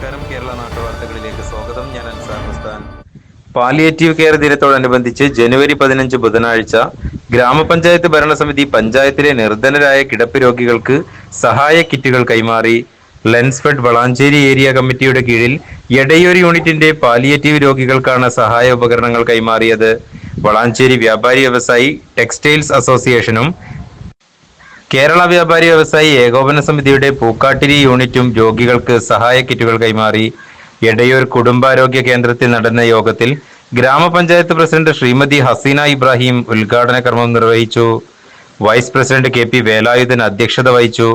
നമസ്കാരം. കേരള നാട്ടുവാർത്തകളിലേക്ക് സ്വാഗതം. ഞാൻ അൻസാർ മുസ്താൻ പാലിയേറ്റീവ് കെയർ ദിനത്തോടനുബന്ധിച്ച് ജനുവരി പതിനഞ്ച് ബുധനാഴ്ച ഗ്രാമപഞ്ചായത്ത് ഭരണസമിതി പഞ്ചായത്തിലെ നിർധനരായ കിടപ്പ് രോഗികൾക്ക് സഹായ കിറ്റുകൾ കൈമാറി. ലെൻസ്ഫെഡ് വളാഞ്ചേരി ഏരിയ കമ്മിറ്റിയുടെ കീഴിൽ എടയൂർ യൂണിറ്റിന്റെ പാലിയേറ്റീവ് രോഗികൾക്കാണ് സഹായ ഉപകരണങ്ങൾ കൈമാറിയത്. വളാഞ്ചേരി വ്യാപാരി വ്യവസായി ടെക്സ്റ്റൈൽസ് അസോസിയേഷനും കേരള വ്യാപാരി വ്യവസായി ഏകോപന സമിതിയുടെ പൂക്കാട്ടിരി യൂണിറ്റും രോഗികൾക്ക് സഹായ കിറ്റുകൾ കൈമാറി. എടയൂർ കുടുംബാരോഗ്യ കേന്ദ്രത്തിൽ നടന്ന യോഗത്തിൽ ഗ്രാമപഞ്ചായത്ത് പ്രസിഡന്റ് ശ്രീമതി ഹസീന ഇബ്രാഹിം ഉദ്ഘാടന കർമ്മം നിർവഹിച്ചു. Vice president K P Velayudhan അധ്യക്ഷത വഹിച്ചു.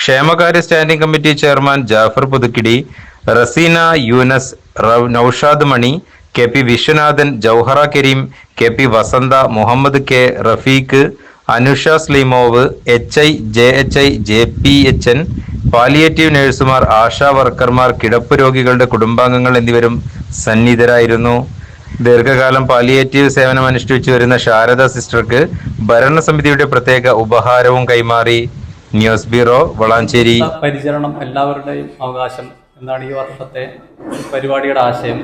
ക്ഷേമകാര്യ standing committee chairman Jafar Puthukkidi Raseena Yunus Naushad Mani K P Viswanathan Jouhara Kareem K P Vasantha Muhammad K Rafeeq Anusha സ്ലീമോവ് H I J H I J P H N palliative നഴ്സുമാർ ആശാ വർക്കർമാർ കിടപ്പ് രോഗികളുടെ കുടുംബാംഗങ്ങൾ എന്നിവരും സന്നിഹിതരായിരുന്നു. ദീർഘകാലം palliative സേവനം അനുഷ്ഠിച്ചു വരുന്ന ശാരദ സിസ്റ്റർക്ക് ഭരണസമിതിയുടെ പ്രത്യേക ഉപഹാരവും കൈമാറി. News bureau Valanchery. പരിചരണം എല്ലാവരുടെയും അവകാശം എന്നാണ് ഈ വർഷത്തെ പരിപാടിയുടെ ആശയം.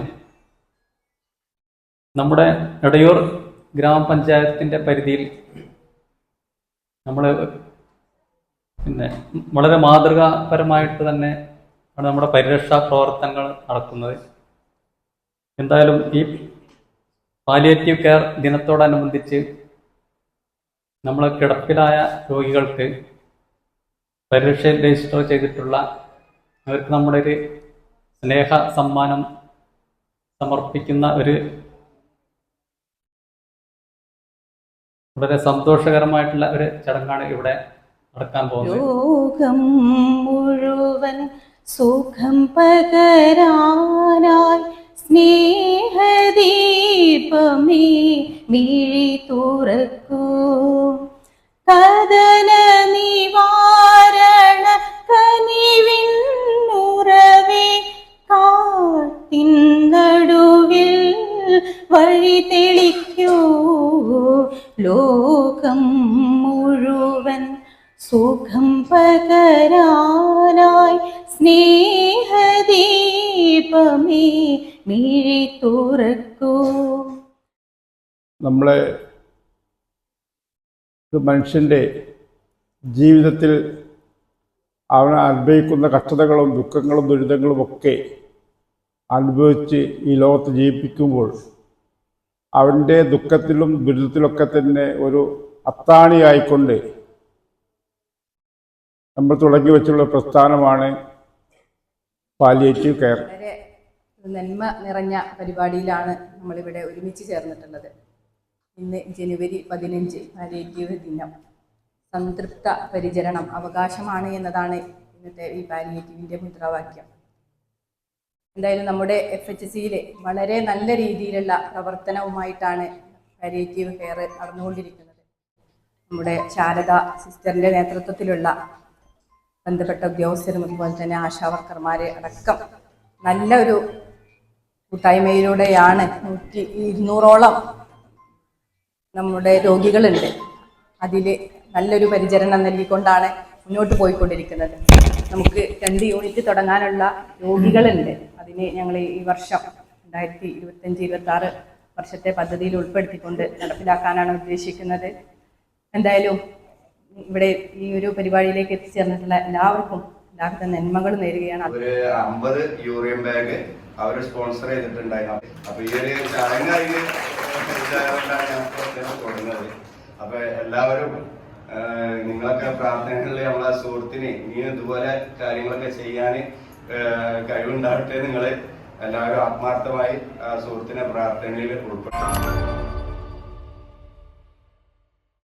നമ്മുടെ എടയൂർ ഗ്രാമപഞ്ചായത്തിന്റെ പരിധിയിൽ നമ്മൾ പിന്നെ വളരെ മാതൃകാപരമായിട്ട് തന്നെ ആണ് നമ്മുടെ പരിരക്ഷാ പ്രവർത്തനങ്ങൾ നടക്കുന്നത് എന്തായാലും ഈ പാലിയേറ്റീവ് കെയർ ദിനത്തോടനുബന്ധിച്ച് നമ്മൾ കിടപ്പിലായ രോഗികൾക്ക് പരിരക്ഷയിൽ രജിസ്റ്റർ ചെയ്തിട്ടുള്ള അവർക്ക് നമ്മുടെ ഒരു സ്നേഹ സമ്മാനം സമർപ്പിക്കുന്ന ഒരു വളരെ സന്തോഷകരമായിട്ടുള്ള ഒരു ചടങ്ങാണ് ഇവിടെ നടക്കാൻ പോകുന്നത്. ലോകം മുഴുവൻ സുഖം പകരാനായി സ്നേഹദീപമേ മിഴി തുറക്കൂ വഴി തെളിക്കൂ. ലോകം മുഴുവൻ സുഖം പകരാനായി സ്നേഹദീപമേ മിഴി തുറക്കൂ. നമ്മളെ മനുഷ്യന്റെ ജീവിതത്തിൽ അവൻ അനുഭവിക്കുന്ന കഷ്ടതകളും ദുഃഖങ്ങളും ദുരിതങ്ങളും ഒക്കെ അനുഭവിച്ച് ഈ ലോകത്ത് ജീവിപ്പിക്കുമ്പോൾ അവന്റെ ദുഃഖത്തിലും ദുരിതത്തിലൊക്കെ തന്നെ ഒരു അത്താണിയായിക്കൊണ്ട് നമ്മൾ തുടങ്ങി വെച്ചുള്ള പ്രസ്ഥാനമാണ് പാലിയേറ്റീവ് കെയർ. നന്മ നിറഞ്ഞ പരിപാടിയിലാണ് നമ്മളിവിടെ ഒരുമിച്ച് ചേർന്നിട്ടുള്ളത്. ഇന്ന് ജനുവരി പതിനഞ്ച് പാലിയേറ്റീവ് ദിനം. സംതൃപ്ത പരിചരണം അവകാശമാണ് എന്നതാണ് ഇന്നത്തെ ഈ പാലിയേറ്റീവിന്റെ മുദ്രാവാക്യം. എന്തായാലും നമ്മുടെ എഫ് എച്ച് സിയിൽ വളരെ നല്ല രീതിയിലുള്ള പ്രവർത്തനവുമായിട്ടാണ് പാലിയേറ്റീവ് കെയർ നടന്നുകൊണ്ടിരിക്കുന്നത്. നമ്മുടെ ശാരദ സിസ്റ്ററിന്റെ നേതൃത്വത്തിലുള്ള ബന്ധപ്പെട്ട ഉദ്യോഗസ്ഥരും അതുപോലെ തന്നെ ആശാവർക്കർമാർ അടക്കം നല്ലൊരു കൂട്ടായ്മയിലൂടെയാണ് നൂറ്റി ഇരുന്നൂറോളം നമ്മുടെ രോഗികളുണ്ട്. അതിൽ നല്ലൊരു പരിചരണം നൽകിക്കൊണ്ടാണ് മുന്നോട്ട് പോയിക്കൊണ്ടിരിക്കുന്നത്. നമുക്ക് രണ്ട് യൂണിറ്റ് തുടങ്ങാനുള്ള രോഗികളുണ്ട്. അതിന് ഞങ്ങൾ ഈ വർഷം രണ്ടായിരത്തി ഇരുപത്തഞ്ച് ഇരുപത്തി ആറ് വർഷത്തെ പദ്ധതിയിൽ ഉൾപ്പെടുത്തിക്കൊണ്ട് നടപ്പിലാക്കാനാണ് ഉദ്ദേശിക്കുന്നത്. എന്തായാലും ഇവിടെ ഈ ഒരു പരിപാടിയിലേക്ക് എത്തിച്ചേർന്നിട്ടുള്ള എല്ലാവർക്കും എല്ലാവിധ നന്മകൾ നേരുകയാണ്. ഒരു ബാഗ് അവർ സ്പോൺസർ ചെയ്തിട്ടുണ്ടായിരുന്നു. അപ്പൊ എല്ലാവരും നിങ്ങളൊക്കെ പ്രാർത്ഥനകളിൽ നമ്മളെ സുഹൃത്തിന് ഇനിയും ഇതുപോലെ കാര്യങ്ങളൊക്കെ ചെയ്യാൻ കഴിവുണ്ടാവട്ടെ നിങ്ങൾ എല്ലാവരും ആത്മാർത്ഥമായി സുഹൃത്തിനെ പ്രാർത്ഥനയിൽ ഉൾപ്പെടുത്തണം.